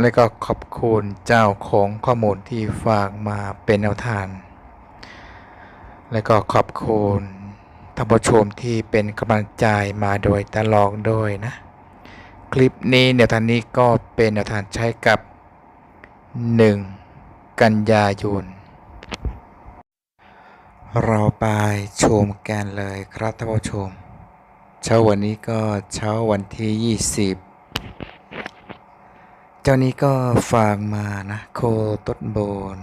และก็ขอบคุณเจ้าของข้อมูลที่ฝากมาเป็นแนวทาง และก็ขอบคุณท่านผู้ชมที่เป็นกำลังใจมาโดยตลอดด้วยนะ คลิปนี้แนวทางนี้ก็เป็นแนวทางใช้กับ 1 กันยายนเราไปชมกันเลยครับท่านผู้ชม เช้าวันนี้ก็เช้าวันที่ 20 เจ้านี้ก็ฝากมานะ โคต้นโบน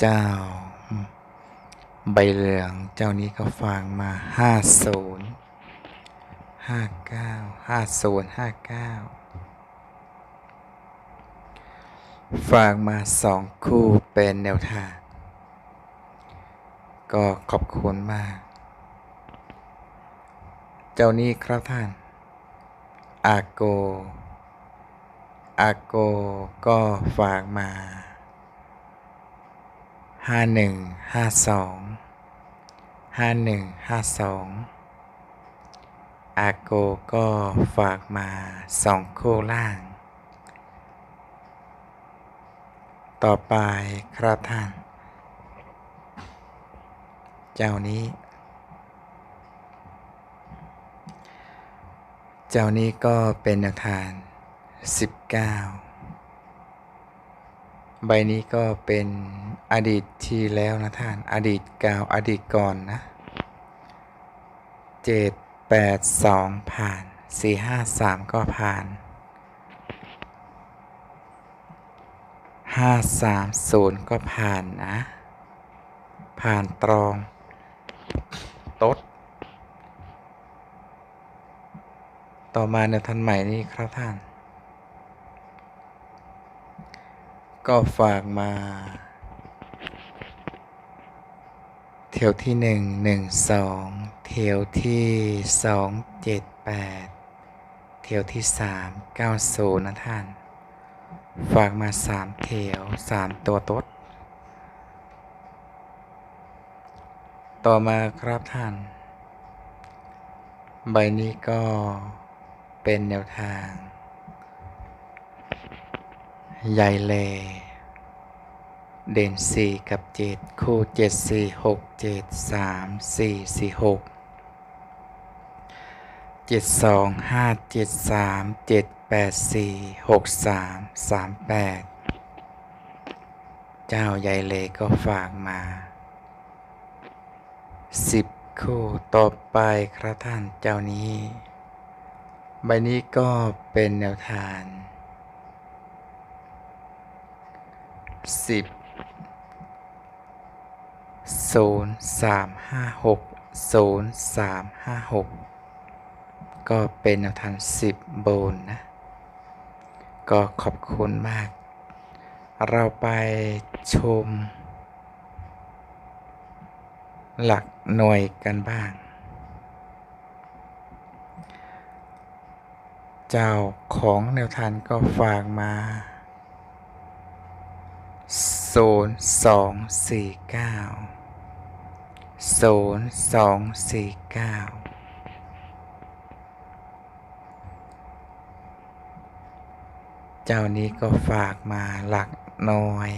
เจ้า ใบเหลือง เจ้านี้ก็ฝากมาห้าศูนย์ห้าเก้าห้าศูนย์ห้าเก้าฝากมาสองคู่เป็นแนวทาง ก็ขอบคุณมาก เจ้านี้ครับท่าน อาโก อาโกก็ฝากมาห้าหนึ่งห้าสองห้าหนึ่งห้าสองอาโกก็ฝากมาสองคู่ล่าง ต่อไปครับท่าน เจ้านี้ เจ้านี้ก็เป็นแนวทาง 19 ใบนี้ก็เป็นอดีตที่แล้วนะท่าน อดีตกาวอดีตก่อนนะเจ็ดแปดสองผ่านสี่ห้าสามก็ผ่านห้าสามศูนย์ก็ผ่านนะ ผ่านตรองตดต่อมาในทันใหม่นี้ครับท่าน ก็ฝากมาเที่ยวที่หนึ่งหนึ่งสองเที่ยวที่สองเจ็ดแปดเที่ยวที่สามเก้าศูนย์นะท่าน ฝากมาสามเที่ยวสามตัวตดต่อมาครับท่าน ใบนี้ก็เป็นแนวทาง ใหญ่เล เด่นสี่กับเจ็ดคู่เจ็ดสี่หกเจ็ดสามสี่สี่หกเจ็ดสองห้าเจ็ดสามเจ็ดแปดสี่หกสามสามแปดเจ้าใหญ่เลก็ฝากมาสิบคู่ต่อไปครับท่านเจ้านี้ ใบนี้ก็เป็นแนวทาง สิบศูนย์สามห้าหกศูนย์สามห้าหกก็เป็นแนวทางสิบโบนนะ ก็ขอบคุณมาก เราไปชม หลักหน่วยกันบ้าง เจ้าของแนวทางก็ฝากมา ศูนย์สองสี่เก้าศูนย์สองสี่เก้าเจ้านี้ก็ฝากมาหลักหน่วย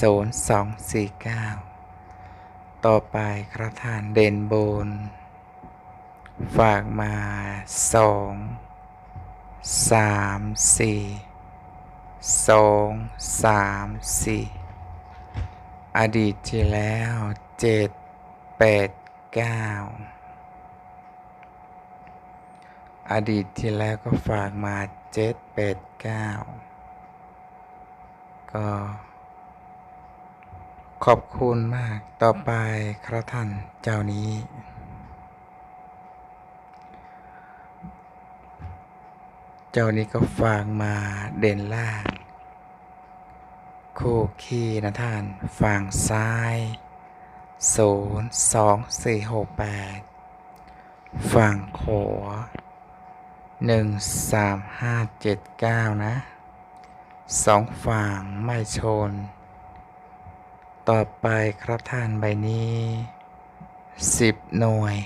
ศูนย์สองสี่เก้าต่อไปครับท่านเด่นบน ฝากมาสองสามสี่ สองสามสี่อดีตที่แล้วเจ็ดแปดเก้าอดีตที่แล้วก็ฝากมาเจ็ดแปดเก้าก็ขอบคุณมากต่อไปครับท่านเจ้านี้ เจ้านี้ก็ฝากมาเด่นล่าง คู่คีนะท่านฝั่งซ้ายศูนย์สองสี่หกแปดฝั่งขวาหนึ่งสามห้าเจ็ดเก้านะสองฝั่งไม่ชน ต่อไปครับท่านใบนี้สิบหน่วย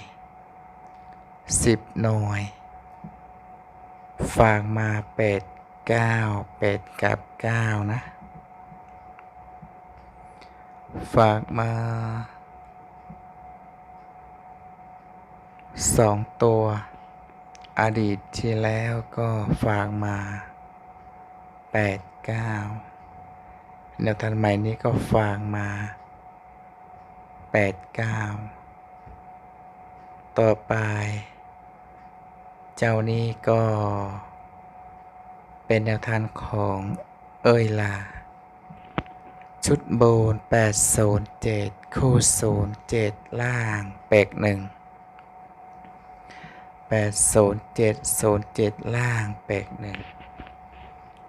สิบหน่วยฝากมาเป็ดเก้าเป็ดกับเก้านะ ฝากมาสองตัว อดีตที่แล้วก็ฝากมาแปดเก้าแนวทันใหม่นี้ก็ฝากมาแปดเก้าต่อไป เจ้านี้ก็เป็นแนวทางของเอ้ยลา ชุดโบน807 คู่ 07 ล่างแปกหนึ่ง807 07 ล่างแปกหนึ่ง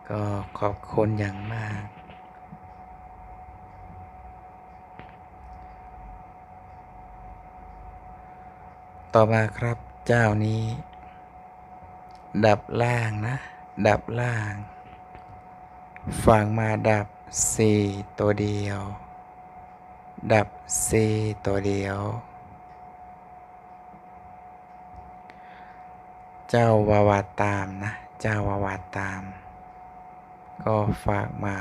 ก็ขอบคุณอย่างมาก ต่อมาครับเจ้านี้ ดับล่างนะ ดับล่างฟังมาดับ 4 ตัวเดียว ดับ 4 ตัวเดียว เจ้าวาวาตามนะ เจ้าวาวาตาม ก็ฝากมา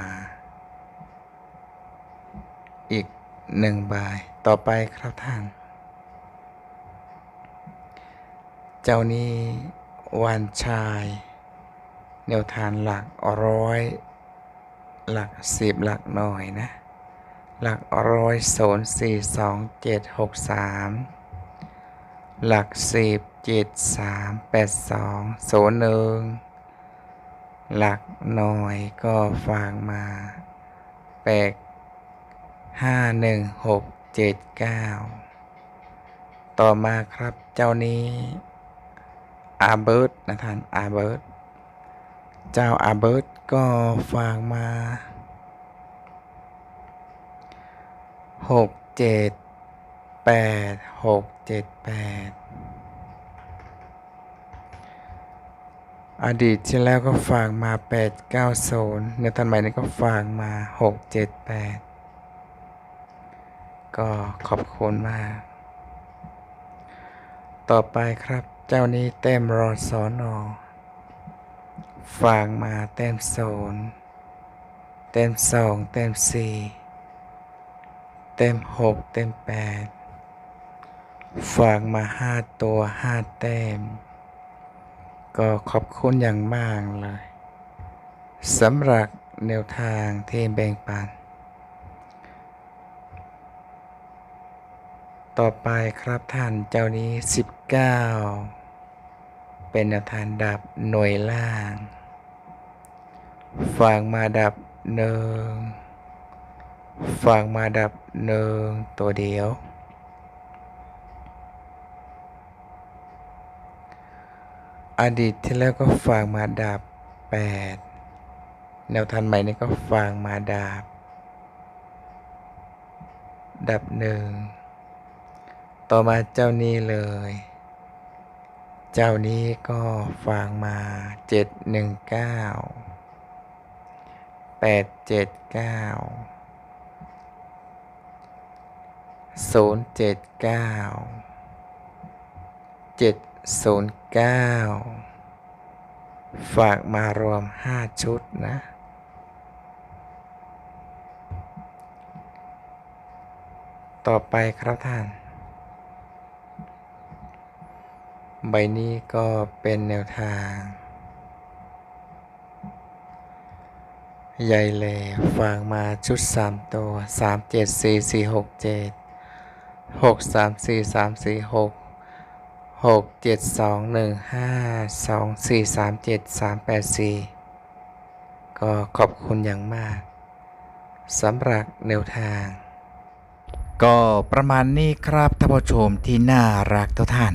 อีกหนึ่งใบต่อไปครับท่าน เจ้านี้วันชายแนวทานหลักร้อย หลักสิบหลักหน่อยนะ หลักร้อยศูนย์สี่สองเจ็ดหกสามหลักสิบเจ็ดสามแปดสองศูนย์หนึ่งหลักหน่อยก็ฟังมาแปดห้าหนึ่งหกเจ็ดเก้าต่อมาครับเจ้านี้อาเบิร์ตนะท่านอาเบิร์ตเจ้าอาเบิร์ต ก็ฝากมาหกเจ็ดแปดหกเจ็ดแปดอดีตที่แล้วก็ฝากมาแปดเก้าศูนย์ในทันใหม่นี้ก็ฝากมาหกเจ็ดแปดก็ขอบคุณมาก ต่อไปครับเจ้านี้เต็มรอสอนอ ฝากมาเต็มโซนย์เต็มสองเต็มสี่เต็มหกเต็มแปดฝากมาห้าตัวห้าเต็มก็ขอบคุณอย่างมากเลยสำหรับแนวทางที่แบ่งปัน ต่อไปครับท่านเจ้านี้19เเป็นแนวทางดับหน่วยล่างฟังมาดับหนึ่งฟังมาดับหนึ่งตัวเดียว อดีตที่แล้วก็ฟังมาดับแปดแนวทันใหม่นี้ก็ฟังมาดับ ดับหนึ่งต่อมาเจ้านี้เลย เจ้านี้ก็ฟังมาเจ็ดหนึ่งเก้าแปดเจ็ดเก้าศูนย์เจ็ดเก้าเจ็ดศูนย์เก้าฝากมารวมห้าชุดนะ ต่อไปครับท่าน ใบนี้ก็เป็นแนวทาง ใหญ่เลยฝากมาชุด 3 ตัว 3 7 4 4 6 7 6 3 4 3 4 6 6 7 2 1 5 2 4 3 7 3 8 4 ก็ขอบคุณอย่างมากสำหรับแนวทาง ก็ประมาณนี้ครับท่านผู้ชมที่น่ารักทุกท่าน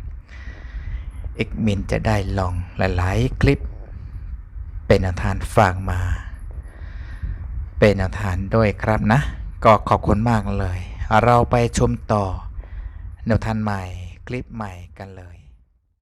อกมินจะได้ลองหลาย ๆ คลิป เป็นอนวทานฝากมา เป็นอนวทานด้วยครับนะ ก็ขอบคุณมากเลย เราไปชมต่อแนวทานใหม่คลิปใหม่กันเลย